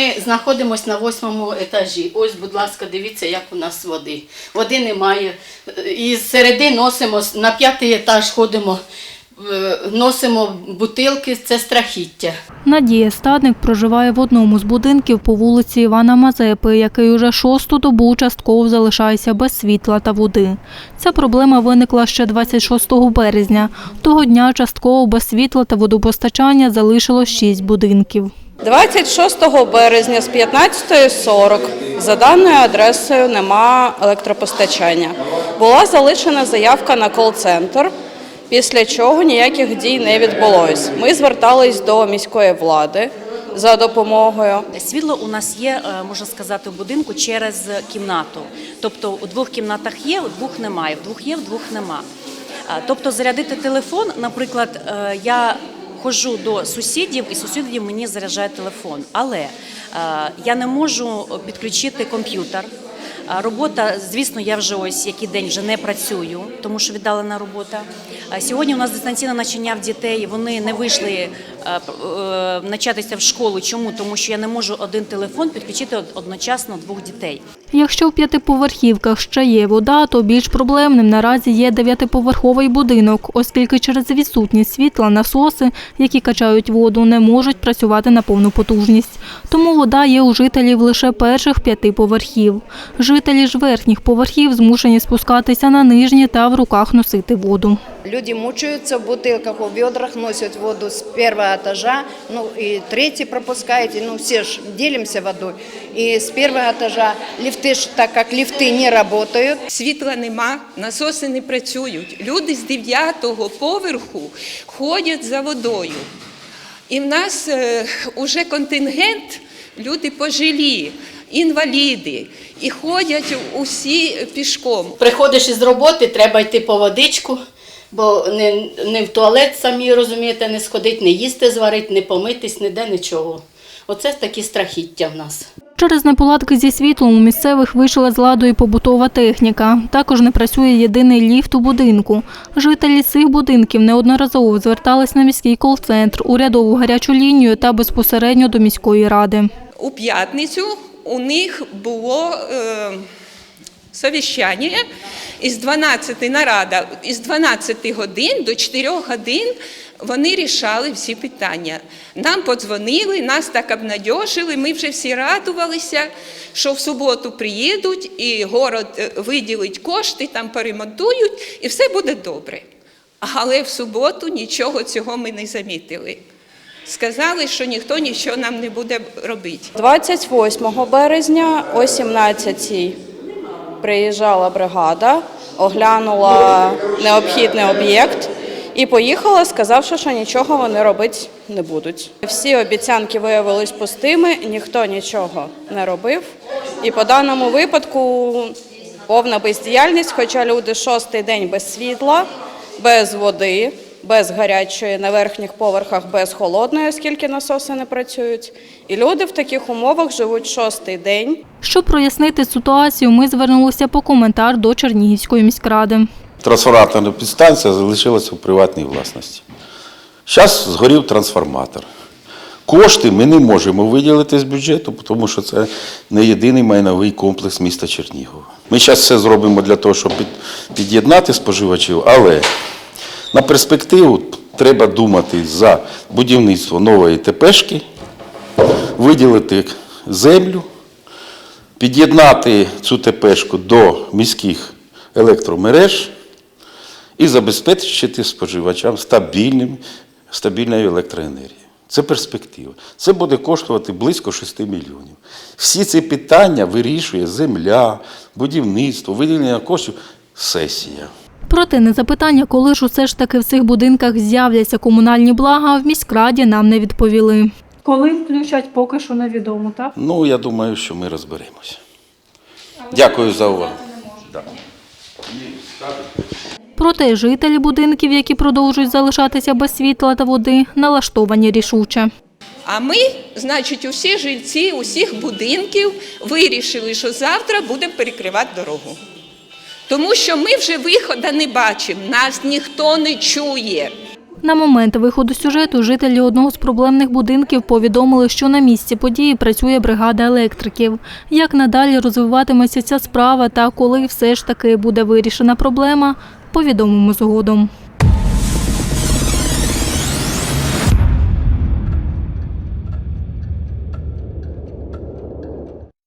Ми знаходимося на восьмому етажі. Ось, будь ласка, дивіться, як у нас води. Води немає. І з середи носимо на п'ятий етаж ходимо, е, носимо бутилки, це страхіття. Надія Стадник проживає в одному з будинків по вулиці Івана Мазепи, який уже шосту добу частково залишається без світла та води. Ця проблема виникла ще 26 березня. Того дня частково без світла та водопостачання залишило шість будинків. 26 березня з 15.40 за даною адресою нема електропостачання. Була залишена заявка на кол-центр, після чого ніяких дій не відбулось. Ми звертались до міської влади за допомогою. Світло у нас є, е, можна сказати, в будинку через кімнату. Тобто у двох кімнатах є, у двох немає, в двох є, в двох нема. Е, Тобто зарядити телефон, наприклад, е, я ходжу до сусідів, і сусідів мені заряджає телефон, але е, я не можу підключити комп'ютер. Робота, звісно, я вже ось який день вже не працюю, тому що віддалена робота. Сьогодні у нас дистанційне навчання в дітей. Вони не вийшли е, е, навчатися в школу. Чому? Тому що я не можу один телефон підключити одночасно двох дітей. Якщо в п'ятиповерхівках ще є вода, то більш проблемним наразі є дев'ятиповерховий будинок, оскільки через відсутність світла насоси, які качають воду, не можуть працювати на повну потужність. Тому вода є у жителів лише перших п'яти поверхів. Жителі ж верхніх поверхів змушені спускатися на нижні та в руках носити воду. Люди мучаются в бутылках, в ведрах носят воду с первого этажа, ну и третий пропускаете, ну все ж делимся водой. И с первого этажа лифты, ж, так как лифты не работают, Світла нема, насоси не працюють. Люди з дев'ятого поверху ходять за водою. І в нас е, уже контингент, люди пожилі, інваліди, і ходять усі пішком. Приходиш із роботи, треба йти по водичку, бо не, не в туалет самі розумієте, не сходить, не їсти зварить, не помитись, ніде нічого. Оце такі страхіття в нас. Через неполадки зі світлом у місцевих вийшла з ладу і побутова техніка. Також не працює єдиний ліфт у будинку. Жителі цих будинків неодноразово звертались на міський кол-центр, урядову гарячу лінію та безпосередньо до міської ради. У п'ятницю у них було е, совіщання із 12 нарада, із 12 годин до 4 годин вони рішали всі питання. Нам подзвонили, нас так обнадьожили, ми вже всі радувалися, що в суботу приїдуть і город е, виділить кошти, там поремонтують, і все буде добре. Але в суботу нічого цього ми не замітили. Сказали, що ніхто нічого нам не буде робити. 28 березня о 17 приїжджала бригада, оглянула необхідний об'єкт і поїхала, сказавши, що нічого вони робити не будуть. Всі обіцянки виявились пустими, ніхто нічого не робив. І по даному випадку повна бездіяльність, хоча люди шостий день без світла, без води, без гарячої на верхніх поверхах, без холодної, оскільки насоси не працюють. І люди в таких умовах живуть шостий день. Щоб прояснити ситуацію, ми звернулися по коментар до Чернігівської міськради. Трансформаторна підстанція залишилася у приватній власності. Зараз згорів трансформатор. Кошти ми не можемо виділити з бюджету, тому що це не єдиний майновий комплекс міста Чернігова. Ми зараз все зробимо для того, щоб під- під'єднати споживачів, але на перспективу треба думати за будівництво нової ТПшки, виділити землю, під'єднати цю ТПшку до міських електромереж і забезпечити споживачам стабільним, стабільною електроенергією. Це перспектива. Це буде коштувати близько 6 мільйонів. Всі ці питання вирішує земля, будівництво, виділення коштів, сесія. Проте на запитання, коли ж усе ж таки в цих будинках з'являться комунальні блага, в міськраді нам не відповіли. Коли включать, поки що невідомо, так? Ну, я думаю, що ми розберемося. Дякую за увагу. Проте жителі будинків, які продовжують залишатися без світла та води, налаштовані рішуче. А ми, значить, усі жильці усіх будинків вирішили, що завтра будемо перекривати дорогу. Тому що ми вже виходу не бачимо, нас ніхто не чує. На момент виходу сюжету жителі одного з проблемних будинків повідомили, що на місці події працює бригада електриків. Як надалі розвиватиметься ця справа та коли все ж таки буде вирішена проблема, повідомимо згодом.